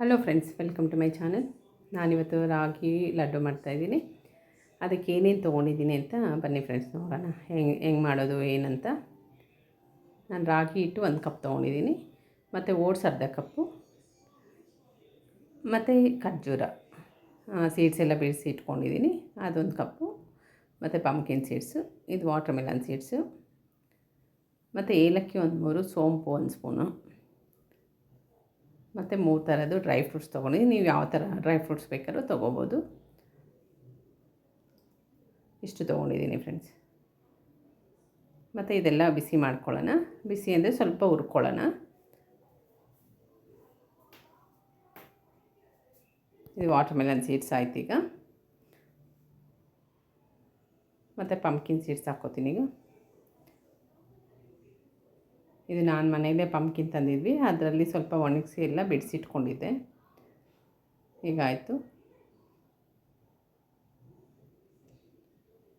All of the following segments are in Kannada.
Hello friends welcome to my channel ನಾನಿವತ್ತು ರಾಗಿ ಲಡ್ಡು ಮಾಡ್ತಾಯಿದ್ದೀನಿ ಅದಕ್ಕೆ ಏನೇನು ತೊಗೊಂಡಿದ್ದೀನಿ ಅಂತ ಬನ್ನಿ ಫ್ರೆಂಡ್ಸ್ ನೋಡೋಣ. ಹೆಂಗೆ ಹೆಂಗೆ ಮಾಡೋದು, ಏನಂತ. ನಾನು ರಾಗಿ ಇಟ್ಟು ಒಂದು ಕಪ್ ತೊಗೊಂಡಿದ್ದೀನಿ. ಮತ್ತು ಓಟ್ಸ್ ಅರ್ಧ ಕಪ್ಪು ಮತ್ತು ಖರ್ಜೂರ ಸೀಡ್ಸ್ ಎಲ್ಲ ಬಿಡಿಸಿ ಇಟ್ಕೊಂಡಿದ್ದೀನಿ. ಅದೊಂದು ಕಪ್ಪು ಮತ್ತು ಪಂಪ್ಕಿನ್ ಸೀಡ್ಸು ಇದು ವಾಟರ್ ಮೆಲನ್ ಸೀಡ್ಸು ಮತ್ತು ಏಲಕ್ಕಿ ಒಂದು ಮೂರು, ಸೋಂಪು ಒಂದು ಸ್ಪೂನು. ಮತ್ತು ಮೂರು ಥರದ್ದು ಡ್ರೈ ಫ್ರೂಟ್ಸ್ ತೊಗೊಂಡಿದ್ದೀನಿ. ನೀವು ಯಾವ ಥರ ಡ್ರೈ ಫ್ರೂಟ್ಸ್ ಬೇಕಾದ್ರೂ ತೊಗೋಬೋದು. ಇಷ್ಟು ತೊಗೊಂಡಿದ್ದೀನಿ ಫ್ರೆಂಡ್ಸ್. ಮತ್ತು ಇದೆಲ್ಲ ಬಿಸಿ ಮಾಡ್ಕೊಳ್ಳೋಣ. ಬಿಸಿ ಅಂದರೆ ಸ್ವಲ್ಪ ಹುರ್ಕೊಳ್ಳೋಣ. ಇದು ವಾಟರ್ ಮೆಲನ್ ಸೀಡ್ಸ್ ಆಯ್ತು ಈಗ. ಮತ್ತು ಪಂಪ್ಕಿನ್ ಸೀಡ್ಸ್ ಹಾಕ್ಕೋತೀನಿ ಈಗ. ಇದು ನಾನು ಮನೆಯಲ್ಲೇ ಪಂಪ್ಕಿನ್ ತಂದಿದ್ವಿ. ಅದರಲ್ಲಿ ಸ್ವಲ್ಪ ಒಣಗಿಸಿ ಎಲ್ಲ ಬಿಡಿಸಿಟ್ಕೊಂಡಿದ್ದೆ. ಈಗಾಯಿತು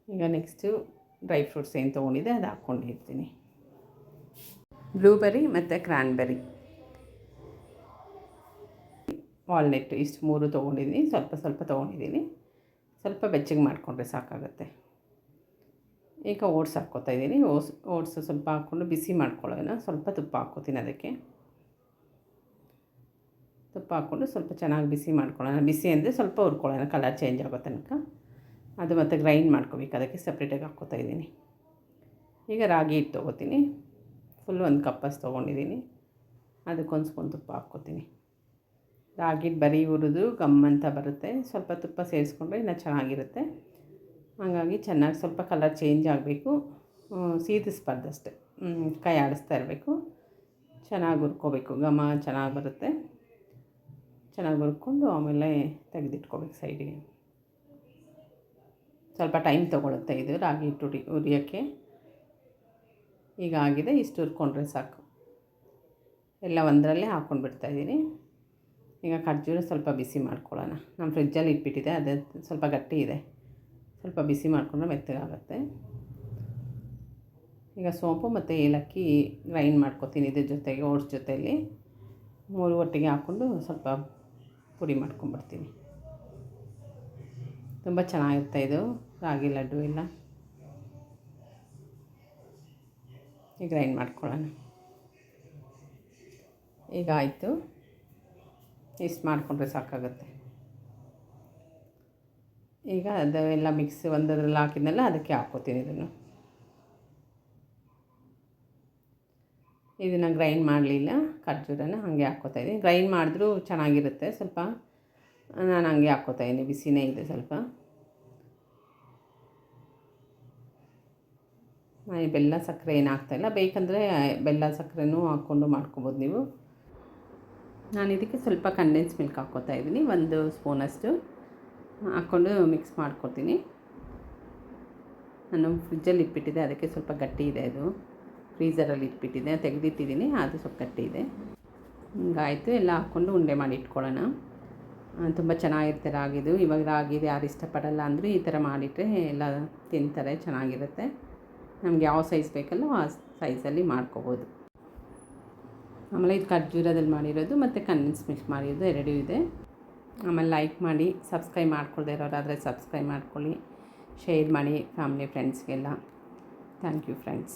ಈಗ ನೆಕ್ಸ್ಟು ಡ್ರೈ ಫ್ರೂಟ್ಸ್ ಏನು ತೊಗೊಂಡಿದ್ದೆ ಅದು ಹಾಕ್ಕೊಂಡಿರ್ತೀನಿ. ಬ್ಲೂಬೆರಿ ಮತ್ತು ಕ್ರ್ಯಾನ್ಬೆರಿ ವಾಲ್ನೆಟ್ ಇಷ್ಟು ಮೂರು ತೊಗೊಂಡಿದ್ದೀನಿ. ಸ್ವಲ್ಪ ಸ್ವಲ್ಪ ತೊಗೊಂಡಿದ್ದೀನಿ. ಸ್ವಲ್ಪ ಬೆಚ್ಚಗೆ ಮಾಡಿಕೊಂಡ್ರೆ ಸಾಕಾಗುತ್ತೆ. ಈಗ ಓಟ್ಸ್ ಹಾಕ್ಕೋತಾ ಇದ್ದೀನಿ. ಓಸ್, ಓಟ್ಸ್ ಸ್ವಲ್ಪ ಹಾಕ್ಕೊಂಡು ಬಿಸಿ ಮಾಡ್ಕೊಳ್ಳೋಣ. ಸ್ವಲ್ಪ ತುಪ್ಪ ಹಾಕ್ಕೋತೀನಿ ಅದಕ್ಕೆ. ತುಪ್ಪ ಹಾಕ್ಕೊಂಡು ಸ್ವಲ್ಪ ಚೆನ್ನಾಗಿ ಬಿಸಿ ಮಾಡ್ಕೊಳ್ಳೋಣ. ಬಿಸಿ ಅಂದರೆ ಸ್ವಲ್ಪ ಹುರ್ಕೊಳ್ಳೋಣ. ಕಲರ್ ಚೇಂಜ್ ಆಗೋ ತನಕ. ಅದು ಮತ್ತು ಗ್ರೈಂಡ್ ಮಾಡ್ಕೋಬೇಕು. ಅದಕ್ಕೆ ಸಪ್ರೇಟಾಗಿ ಹಾಕ್ಕೋತಾ ಇದ್ದೀನಿ. ಈಗ ರಾಗಿ ಹಿಟ್ಟು ತೊಗೋತೀನಿ. ಫುಲ್ ಒಂದು ಕಪ್ಪಸ್ ತೊಗೊಂಡಿದ್ದೀನಿ. ಅದಕ್ಕೊಂದು ಸ್ಪೂನ್ ತುಪ್ಪ ಹಾಕ್ಕೋತೀನಿ. ರಾಗಿ ಬರೀ ಹುರಿದು ಗಮ್ ಅಂತ ಬರುತ್ತೆ. ಸ್ವಲ್ಪ ತುಪ್ಪ ಸೇರಿಸ್ಕೊಂಡ್ರೆ ಇನ್ನೂ ಚೆನ್ನಾಗಿರುತ್ತೆ. ಹಾಗಾಗಿ ಚೆನ್ನಾಗಿ ಸ್ವಲ್ಪ ಕಲರ್ ಚೇಂಜ್ ಆಗಬೇಕು. ಸೀದಿಸ್ಬಾರ್ದು ಅಷ್ಟೆ ಕೈ ಆಡಿಸ್ತಾ ಇರಬೇಕು. ಚೆನ್ನಾಗಿ ಹುರ್ಕೋಬೇಕು. ಘಮ ಚೆನ್ನಾಗಿ ಬರುತ್ತೆ. ಚೆನ್ನಾಗಿ ಹುರ್ಕೊಂಡು ಆಮೇಲೆ ತೆಗೆದಿಟ್ಕೋಬೇಕು ಸೈಡಿಗೆ ಸ್ವಲ್ಪ ಟೈಮ್ ತೊಗೊಳುತ್ತೆ ಇದು, ರಾಗಿ ಹಿಟ್ಟು ಉರಿ ಉರಿಯೋಕ್ಕೆ ಈಗ ಆಗಿದೆ, ಇಷ್ಟು ಹುರ್ಕೊಂಡ್ರೆ ಸಾಕು. ಎಲ್ಲ ಒಂದರಲ್ಲೇ ಹಾಕ್ಕೊಂಡು ಬಿಡ್ತಾಯಿದ್ದೀನಿ ಈಗ ಖರ್ಜೂರ ಸ್ವಲ್ಪ ಬಿಸಿ ಮಾಡ್ಕೊಳ್ಳೋಣ. ನಾನು ಫ್ರಿಜ್ಜಲ್ಲಿ ಇಟ್ಬಿಟ್ಟಿದೆ, ಅದು ಸ್ವಲ್ಪ ಗಟ್ಟಿ ಇದೆ. ಸ್ವಲ್ಪ ಬಿಸಿ ಮಾಡಿಕೊಂಡ್ರೆ ಮೆತ್ತಗಾಗುತ್ತೆ. ಈಗ ಸೋಂಪು ಮತ್ತು ಏಲಕ್ಕಿ ಗ್ರೈಂಡ್ ಮಾಡ್ಕೊತೀನಿ ಇದ್ರ ಜೊತೆಗೆ, ಓಟ್ಸ್ ಜೊತೆಯಲ್ಲಿ ಮೂರು ಒಟ್ಟಿಗೆ ಹಾಕ್ಕೊಂಡು ಸ್ವಲ್ಪ ಪುಡಿ ಮಾಡ್ಕೊಂಬಿಡ್ತೀನಿ ತುಂಬ ಚೆನ್ನಾಗಿರುತ್ತೆ ಇದು, ರಾಗಿ ಲಡ್ಡು ಎಲ್ಲ. ಗ್ರೈಂಡ್ ಮಾಡ್ಕೊಳ್ಳೋಣ. ಈಗ ಆಯಿತು. ಇಷ್ಟು ಮಾಡಿಕೊಂಡ್ರೆ ಸಾಕಾಗುತ್ತೆ. ಈಗ ಅದು ಮಿಕ್ಸ್ ಒಂದರಲ್ಲಿ ಹಾಕಿದ್ನೆಲ್ಲ ಅದಕ್ಕೆ ಹಾಕ್ಕೋತೀನಿ ಇದನ್ನು. ಇದನ್ನು ಗ್ರೈಂಡ್ ಮಾಡಲಿಲ್ಲ ಖರ್ಜೂರನ ಹಾಗೆ ಹಾಕ್ಕೋತಾ ಇದ್ದೀನಿ. ಗ್ರೈಂಡ್ ಮಾಡಿದ್ರೂ ಚೆನ್ನಾಗಿರುತ್ತೆ ಸ್ವಲ್ಪ. ನಾನು ಹಂಗೆ ಹಾಕ್ಕೋತಾ ಇದ್ದೀನಿ, ಬಿಸಿನೇ ಇದೆ ಸ್ವಲ್ಪ. ನಾನು ಬೆಲ್ಲ ಸಕ್ಕರೆ ಏನು ಹಾಕ್ತಾಯಿಲ್ಲ ಬೇಕಂದರೆ ಬೆಲ್ಲ ಸಕ್ಕರೆನೂ ಹಾಕ್ಕೊಂಡು ಮಾಡ್ಕೊಬೋದು ನೀವು. ನಾನು ಇದಕ್ಕೆ ಸ್ವಲ್ಪ ಕಂಡೆನ್ಸ್ ಮಿಲ್ಕ್ ಹಾಕ್ಕೋತಾ ಇದ್ದೀನಿ, ಒಂದು ಸ್ಪೂನಷ್ಟು ಹಾಕ್ಕೊಂಡು ಮಿಕ್ಸ್ ಮಾಡ್ಕೊತೀನಿ ನಾನು ಫ್ರಿಜ್ಜಲ್ಲಿ ಇಟ್ಬಿಟ್ಟಿದ್ದೆ, ಅದಕ್ಕೆ ಸ್ವಲ್ಪ ಗಟ್ಟಿ ಇದೆ ಅದು. ಫ್ರೀಝರಲ್ಲಿ ಇಟ್ಬಿಟ್ಟಿದೆ ತೆಗೆದಿಟ್ಟಿದ್ದೀನಿ ಅದು ಸ್ವಲ್ಪ ಗಟ್ಟಿ ಇದೆ. ಹಿಂಗಾಯಿತು, ಎಲ್ಲ ಹಾಕ್ಕೊಂಡು ಉಂಡೆ ಮಾಡಿ ಇಟ್ಕೊಳ್ಳೋಣ. ತುಂಬ ಚೆನ್ನಾಗಿರುತ್ತೆ ರಾಗಿದು. ಇವಾಗ ರಾಗಿದು ಯಾರು ಇಷ್ಟಪಡಲ್ಲ ಅಂದರೆ ಈ ಥರ ಮಾಡಿಟ್ಟರೆ ಎಲ್ಲ ತಿಂತಾರೆ, ಚೆನ್ನಾಗಿರುತ್ತೆ. ನಮ್ಗೆ ಯಾವ ಸೈಜ್ ಬೇಕಲ್ಲೋ ಆ ಸೈಜಲ್ಲಿ ಮಾಡ್ಕೋಬೋದು. ಆಮೇಲೆ ಇದು ಖರ್ಜೂರದಲ್ಲಿ ಮಾಡಿರೋದು, ಮತ್ತು ಕನ್ವಿನ್ಸ್ ಮಿಕ್ಸ್ ಮಾಡಿರೋದು, ಎರಡೂ ಇದೆ. ಆಮೇಲೆ ಲೈಕ್ ಮಾಡಿ, ಸಬ್ಸ್ಕ್ರೈಬ್ ಮಾಡ್ಕೊಳ್ದೆ ಇರೋರಾದರೆ ಸಬ್ಸ್ಕ್ರೈಬ್ ಮಾಡ್ಕೊಳ್ಳಿ. ಶೇರ್ ಮಾಡಿ ಫ್ಯಾಮಿಲಿ, ಫ್ರೆಂಡ್ಸ್ಗೆಲ್ಲ. Thank you, friends.